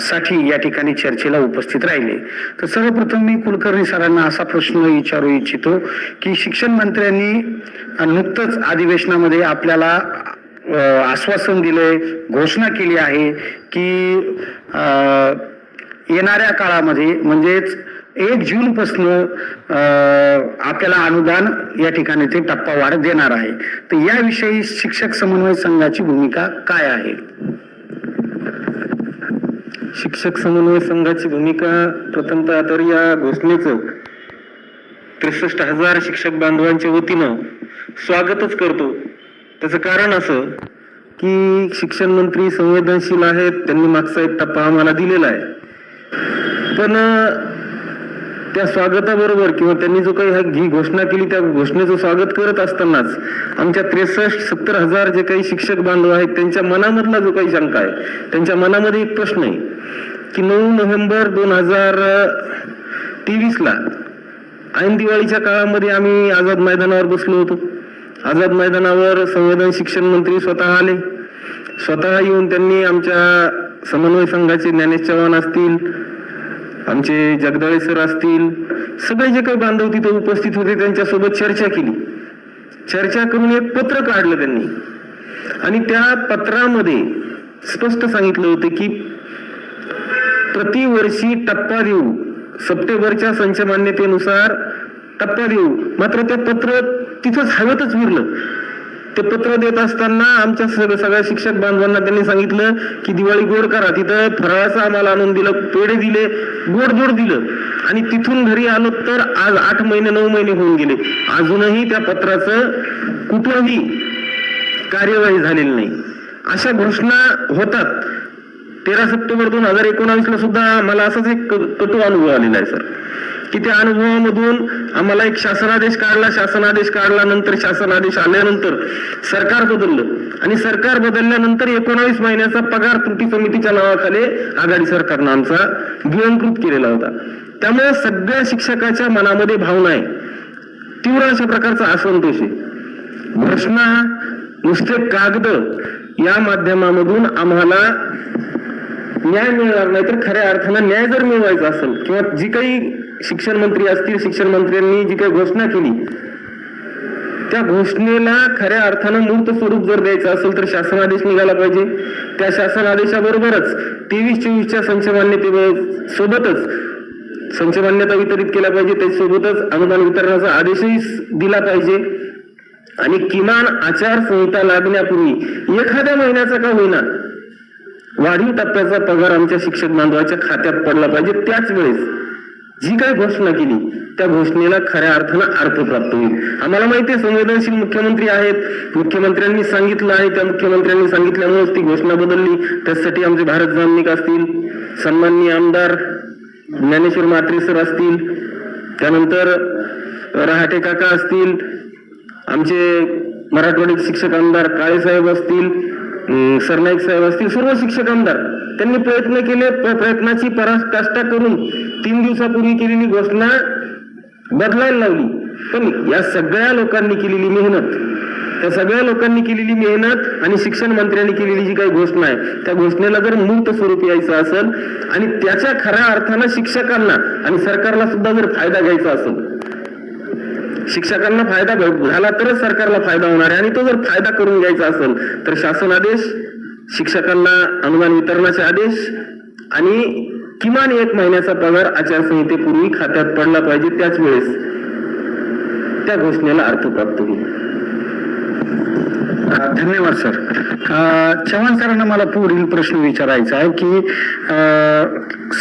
साठी या ठिकाणी चर्चेला उपस्थित राहिले. तर सर्वप्रथम मी कुलकर्णी सरांना असा प्रश्न विचारू इच्छितो की शिक्षण मंत्र्यांनी नुकतंच अधिवेशनामध्ये आपल्याला आश्वासन दिलंय घोषणा केली आहे की येणाऱ्या काळामध्ये म्हणजेच एक जूनपासनं आपल्याला अनुदान या ठिकाणी ते टप्पावार देणार आहे. तर याविषयी शिक्षक समन्वय संघाची भूमिका काय आहे? शिक्षक समन्वय संघाची भूमिका प्रथमतः तर या घोषणेचं. त्रेसष्ट हजार शिक्षक बांधवांच्या वतीनं स्वागतच करतो. त्याचं कारण असं की शिक्षण मंत्री संवेदनशील आहेत त्यांनी मागचा एक टप्पा आम्हाला दिलेला आहे. पण त्या स्वागताबरोबर किंवा त्यांनी जो काही ही घोषणा केली त्या घोषणेचं स्वागत करत असतानाच आमच्या त्रेसष्ट सत्तर हजार जे काही शिक्षक बांधव आहेत त्यांच्या मनामधला जो काही शंका आहे त्यांच्या मनामध्ये एक प्रश्न आहे की नऊ नोव्हेंबर दोन हजार तेवीसला ऐन दिवाळीच्या काळामध्ये आम्ही आझाद मैदानावर बसलो होतो. आझाद मैदानावर संवेदन शिक्षण मंत्री स्वतः आले. स्वतः येऊन त्यांनी आमच्या समन्वय संघाचे ज्ञानेश चव्हाण असतील आमचे जगदाळे सर असतील सगळे जे काही बांधव तिथे उपस्थित होते त्यांच्यासोबत चर्चा केली. चर्चा करून एक पत्र काढलं त्यांनी. आणि त्या पत्रामध्ये स्पष्ट सांगितलं होतं की प्रतिवर्षी टप्पा देऊ. सप्टेंबरच्या संचमान्यतेनुसार टप्पा देऊ. मात्र ते पत्र तिथंच हवेतच उरलं. ते पत्र देत असताना आमच्या सग- सगळ्या शिक्षक बांधवांना त्यांनी सांगितलं की दिवाळी गोड करा. तिथं फराळाचं आम्हाला आणून दिलं पेढे दिले गोड गोड दिलं. आणि तिथून घरी आलो तर आज आठ महिने नऊ महिने होऊन गेले. अजूनही त्या पत्राचं कुठूनही कार्यवाही झालेली नाही. अशा घोषणा होतात. तेरा सप्टेंबर दोन हजार एकोणावीस ला सुद्धा मला असाच एक कटू अनुभव आलेला आहे सर. की त्या अनुभवामधून आम्हाला एक शासनादेश काढला शासनादेश काढला नंतर शासनादेश आल्यानंतर सरकार बदललं. आणि सरकार बदलल्यानंतर एकोणावीस महिन्याचा पगार त्रुटी समितीच्या नावाखाली आघाडी सरकारनं आमचा गिळंकृत केलेला होता. त्यामुळे सगळ्या शिक्षकाच्या मनामध्ये भावना आहे. तीव्र अशा प्रकारचा असंतोष आहे. घोषणा नुसते कागद या माध्यमामधून आम्हाला न्याय मिळणार नाही तर खऱ्या अर्थानं न्याय जर मिळवायचा असेल किंवा जी काही शिक्षण मंत्री असतील शिक्षण मंत्र्यांनी जी काही घोषणा केली त्या घोषणेला खऱ्या अर्थानं मूर्त स्वरूप जर द्यायचं असेल तर शासन आदेश निघाला पाहिजे. त्या शासन आदेशाबरोबरच तेवीस चोवीसच्या संचमान्यते सोबतच संच मान्यता वितरित केल्या पाहिजे त्याच्यासोबतच अनुदान वितरणाचा आदेशही दिला पाहिजे. आणि किमान आचारसंहिता लागण्यापूर्वी एखाद्या महिन्याचा का होईना वाढीव टप्प्याचा पगार आमच्या शिक्षक बांधवाच्या खात्यात पडला पाहिजे त्याच वेळेस जी काही घोषणा केली त्या घोषणेला खऱ्या अर्थानं अर्थ प्राप्त होईल. आम्हाला माहिती आहे संवेदनशील मुख्यमंत्री आहेत. मुख्यमंत्र्यांनी सांगितलं आहे त्या मुख्यमंत्र्यांनी सांगितल्यामुळेच ती घोषणा बदलली. त्यासाठी आमचे भारत जामनिक असतील सन्माननीय आमदार ज्ञानेश्वर म्हात्रे सर असतील त्यानंतर रहाटे काका असतील आमचे मराठवाडी शिक्षक आमदार काळे साहेब असतील सरनाईक साहेब असतील सर्व शिक्षक आमदार त्यांनी प्रयत्न केले प्रयत्नाची पराकाष्ठा करून तीन दिवसापूर्वी केलेली घोषणा बदलायला लावली. पण या सगळ्या लोकांनी केलेली मेहनत त्या सगळ्या लोकांनी केलेली मेहनत आणि शिक्षण मंत्र्यांनी केलेली जी काही घोषणा आहे त्या घोषणेला जर मूर्त स्वरूप यायचं असेल आणि त्याच्या खऱ्या अर्थानं शिक्षकांना आणि सरकारला सुद्धा जर फायदा घ्यायचा असेल शिक्षकांना फायदा झाला तरच सरकारला फायदा होणार आहे. आणि तो जर फायदा करून घ्यायचा असेल तर शासन आदेश शिक्षकांना अनुदान वितरणाचे आदेश आणि किमान एक महिन्याचा पगार आचारसंहितेपूर्वी खात्यात पडला पाहिजे त्याच वेळेस त्या घोषणेला अर्थ प्राप्त होईल. धन्यवाद सर. चव्हाण सरांना मला पुढील प्रश्न विचारायचा आहे की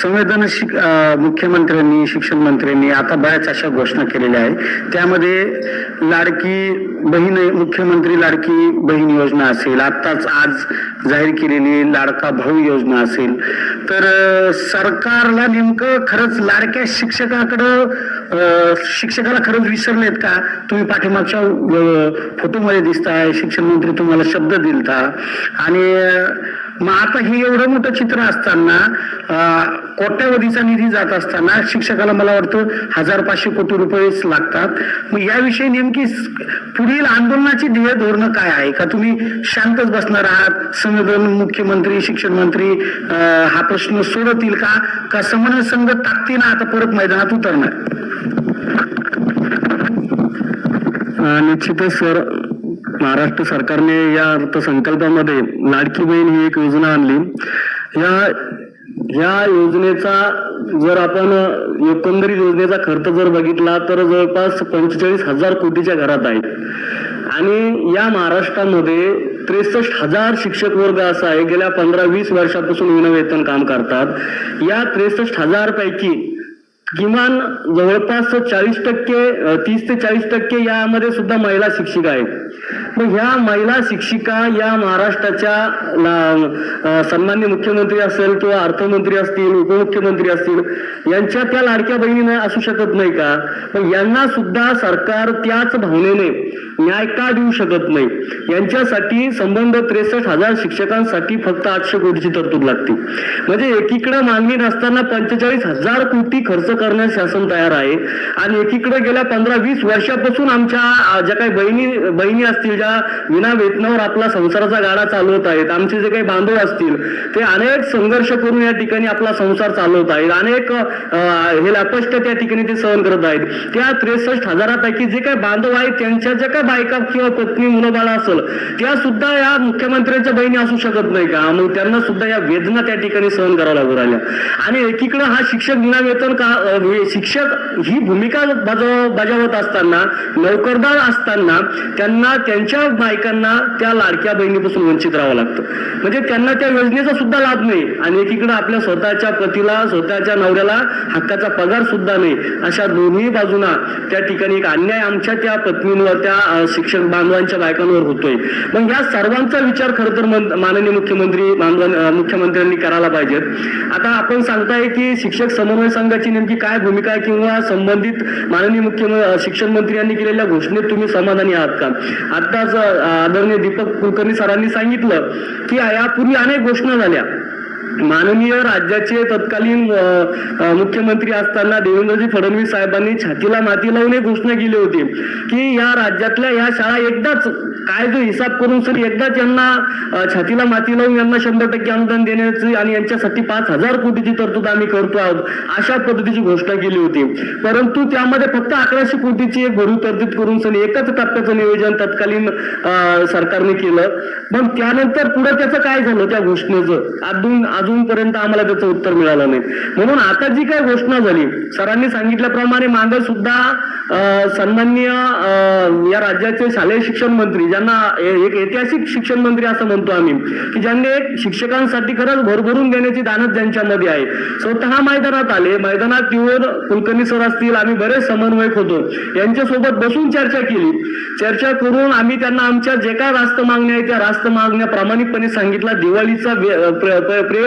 संवेदनशील मुख्यमंत्र्यांनी शिक्षण मंत्र्यांनी आता बऱ्याच अशा घोषणा केलेल्या आहेत. त्यामध्ये लाडकी बहीण मुख्यमंत्री लाडकी बहीण योजना असेल आत्ताच आज जाहीर केलेली लाडका भाऊ योजना असेल. तर सरकारला नेमकं खरंच लाडक्या शिक्षकाकडं शिक्षकाला खरंच विसरलेत का? तुम्ही पाठीमागच्या फोटोमध्ये दिसताय शिक्षण मंत्री तुम्हाला शब्द दिलता. आणि मग आता हे एवढं मोठं चित्र असताना कोट्यावधीचा निधी जात असताना शिक्षकाला मला वाटतं हजार पाचशे कोटी रुपयेच लागतात. मग याविषयी नेमकी पुढील आंदोलनाची ध्येय धोरणं काय आहे? का तुम्ही शांतच बसणार आहात? संविधान मुख्यमंत्री शिक्षण मंत्री हा प्रश्न सोडवतील का? का समन्वय संघ ताकदीनं आता परत मैदानात उतरणार? निश्चितच सर. महाराष्ट्र सरकारने या अर्थसंकल्पामध्ये लाडकी बहीण ही एक योजना आणली. या या योजनेचा जर आपण एकंदरीत योजनेचा खर्च जर बघितला तर जवळपास पंचेचाळीस हजार कोटीच्या घरात आहे आणि या महाराष्ट्रामध्ये त्रेसष्ट हजार शिक्षक वर्ग असा आहे गेल्या पंधरा वीस वर्षापासून विनावेतन काम करतात. या त्रेसष्ट हजार पैकी किमान जवळपास चाळीस टक्के तीस ते चाळीस टक्के यामध्ये सुद्धा महिला शिक्षिका आहेत. मग ह्या महिला शिक्षिका या महाराष्ट्राच्या सन्मान्य मुख्यमंत्री असेल किंवा अर्थमंत्री असतील उपमुख्यमंत्री असतील यांच्या त्या लाडक्या बहिणीने असू शकत नाही का? पण यांना सुद्धा सरकार त्याच भावनेने न्याय का देऊ शकत नाही? यांच्यासाठी संबंध त्रेसष्ट हजार शिक्षकांसाठी फक्त आठशे कोटीची तरतूद लागते. म्हणजे एकीकडे मागणी नसताना पंचेचाळीस हजार कोटी खर्च करण्यास शासन तयार आहे. आणि एकीकडे गेल्या पंधरा वीस वर्षापासून आमच्या ज्या काही बहिणी बहिणी असतील ज्या विना वेतनावर आपला संसाराचा गाडा चालवत आहेत आमचे जे काही बांधव असतील ते अनेक संघर्ष करून या ठिकाणी आपला संसार चालवत आहेत. अनेक हे लपष्ट त्या ठिकाणी ते सहन करत आहेत. त्या त्रेसष्ट हजारापैकी जे काही बांधव आहेत त्यांच्या ज्या काही बायका किंवा पत्नी मुलं बाळा असेल त्या सुद्धा या मुख्यमंत्र्यांच्या बहिणी असू शकत नाही का? मग त्यांना सुद्धा या वेदना त्या ठिकाणी सहन कराव्या लागू राहिल्या. आणि एकीकडे हा शिक्षक विना वेतन का शिक्षक ही भूमिका बजाव बजावत असताना नोकरदार असताना त्यांना त्यांच्या बायकांना त्या लाडक्या बहिणीपासून वंचित राहावं लागतं. म्हणजे त्यांना त्या योजनेचा सुद्धा लाभ नाही आणि एकीकडे आपल्या स्वतःच्या पतीला स्वतःच्या नवऱ्याला हक्काचा पगार सुद्धा नाही. अशा दोन्ही बाजूना त्या ठिकाणी एक अन्याय आमच्या त्या पत्नींवर त्या शिक्षक बांधवांच्या बायकांवर होतोय. मग या सर्वांचा विचार खरं तर माननीय मुख्यमंत्री बांधवां मुख्यमंत्र्यांनी करायला पाहिजेत. आता आपण सांगताय की शिक्षक समन्वय संघाची नेमकी म्हणजे काय भूमिका आहे किंवा संबंधित माननीय मुख्यमंत्री शिक्षण मंत्री यांनी केलेल्या घोषणेत तुम्ही समाधानी आहात का? आताच आदरणीय दीपक कुलकर्णी सरांनी सांगितलं की यापूर्वी अनेक घोषणा झाल्या. माननीय राज्याचे तत्कालीन मुख्यमंत्री असताना देवेंद्रजी फडणवीस साहेबांनी छातीला माती लावून एक घोषणा केली होती की या राज्यातल्या या शाळा एकदाच काय जो हिसाब करून सर एकदाच यांना छातीला माती लावून यांना शंभर टक्के अनुदान देण्याची आणि यांच्यासाठी पाच हजार कोटीची तरतूद आम्ही करतो आहोत अशा पद्धतीची घोषणा केली होती. परंतु त्यामध्ये फक्त अकराशे कोटीची एक भरीव तरतूद करून सर एकाच टप्प्याचं नियोजन तत्कालीन सरकारने केलं. मग त्यानंतर पुढे त्याचं काय झालं त्या घोषणेचं? अजून अजूनपर्यंत आम्हाला त्याचं उत्तर मिळालं नाही. म्हणून आता जी काय घोषणा झाली सरांनी सांगितल्याप्रमाणे मागे सुद्धा सन्मान्य सन्माननीय या राज्याचे शालेय शिक्षण मंत्री ज्यांना एक ऐतिहासिक शिक्षण मंत्री असं म्हणतो आम्ही की ज्यांनी एक शिक्षकांसाठी खरंच भरभरून देण्याची दानत ज्यांच्यामध्ये आहे. स्वतः मैदानात आले मैदानात येऊन कुलकर्णी सर असतील आम्ही बरेच समन्वयक होतो. यांच्यासोबत बसून चर्चा केली. चर्चा करून आम्ही त्यांना आमच्या जे काय रास्त मागण्या आहेत त्या रास्त मागण्या प्रामाणिकपणे सांगितला दिवाळीचा वे-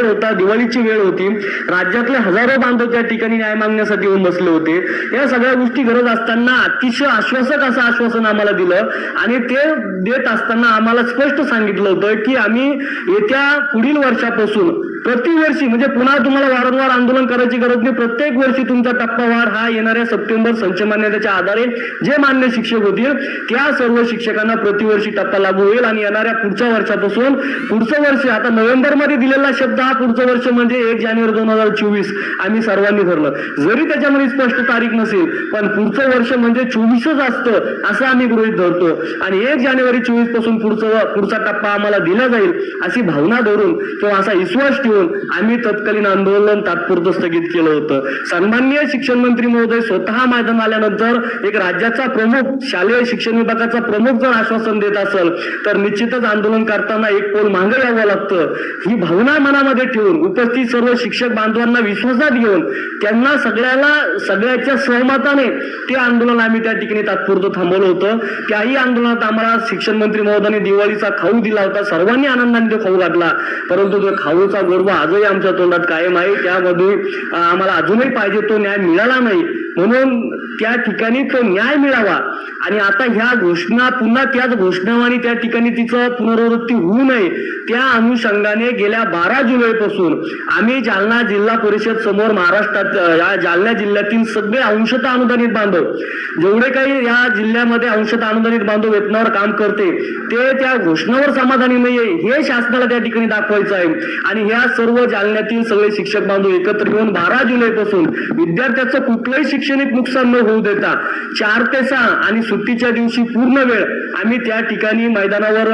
वेळ होता दिवाळीची वेळ होती. राज्यातले हजारो बांधव त्या ठिकाणी न्याय मागण्यासाठी येऊन बसले होते. या सगळ्या गोष्टी गरज असताना अतिशय आश्वासक असं आश्वासन आम्हाला दिलं आणि ते देत असताना आम्हाला स्पष्ट सांगितलं होतं की आम्ही येत्या पुढील वर्षापासून प्रतिवर्षी म्हणजे पुन्हा तुम्हाला वारंवार आंदोलन करायची गरज नाही. प्रत्येक वर्षी तुमचा टप्पावार हा येणाऱ्या सप्टेंबर संच मान्यतेच्या आधारे जे मान्य शिक्षक होतील त्या सर्व शिक्षकांना प्रतिवर्षी टप्पा लागू होईल आणि येणाऱ्या पुढच्या वर्षापासून पुढचं वर्ष आता नोव्हेंबरमध्ये दिलेला शब्द हा पुढचं वर्ष म्हणजे एक जानेवारी दोन हजार चोवीस. आम्ही सर्वांनी धरलं. जरी त्याच्यामध्ये स्पष्ट तारीख नसेल पण पुढचं वर्ष म्हणजे चोवीसच असतं असं आम्ही गृहित धरतो. आणि एक जानेवारी चोवीसपासून पुढचं पुढचा टप्पा आम्हाला दिला जाईल अशी भावना धरून किंवा असा विश्वास ठेवून आम्ही तत्कालीन आंदोलन तात्पुरतं स्थगित केलं होतं. सन्माननीय शिक्षण मंत्री महोदय स्वतः मैदान आल्यानंतर एक राज्याचा प्रमुख शालेय शिक्षण विभागाचा प्रमुख जर आश्वासन देत असेल तर निश्चितच आंदोलन करताना एक पोल मागे यावं लागतं. ही भावना मनामध्ये ठेवून उपस्थित सर्व शिक्षक बांधवांना विश्वासात घेऊन त्यांना सगळ्याला सगळ्याच्या सहमताने ते आंदोलन आम्ही त्या ठिकाणी तात्पुरतं थांबवलं होतं. त्याही आंदोलनात आम्हाला शिक्षण मंत्री महोदयाने दिवाळीचा खाऊ दिला होता. सर्वांनी आनंदाने तो खाऊ लागला. परंतु तो खाऊचा गर्व आजही आमच्या तोंडात कायम आहे. त्यामध्ये आम्हाला अजूनही पाहिजे तो न्याय मिळाला नाही. म्हणून त्या ठिकाणी तो न्याय मिळावा. आणि आता ह्या घोषणा पुन्हा त्याच घोषणावानी त्या ठिकाणी तिचं पुनरावृत्ती होऊ नये त्या अनुषंगाने गेल्या बारा जुलैपासून आम्ही जालना जिल्हा परिषद समोर महाराष्ट्रात या जालना जिल्ह्यातील सगळे अंशतः अनुदानित बांधव जेवढे काही या जिल्ह्यामध्ये अंशतः अनुदानित बांधव वेतनावर काम करते ते त्या घोषणावर समाधानी नाहीये हे शासनाला त्या ठिकाणी दाखवायचं आहे. आणि ह्या सर्व जालन्यातील सगळे शिक्षक बांधव एकत्र येऊन बारा जुलैपासून विद्यार्थ्याचं कुठलंही शैक्षणिक नुकसान न होऊ देता चार ते सहा आणि सुट्टीच्या दिवशी पूर्ण वेळ आम्ही त्या ठिकाणी मैदानावर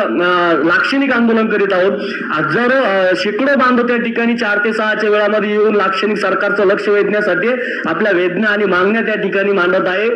लाक्षणिक आंदोलन करीत आहोत. हजारो शेकडो बांधव त्या ठिकाणी चार ते सहाच्या वेळामध्ये येऊन लाक्षणिक सरकारचं लक्ष वेधण्यासाठी आपल्या वेदना आणि मागण्या त्या ठिकाणी मांडत आहे.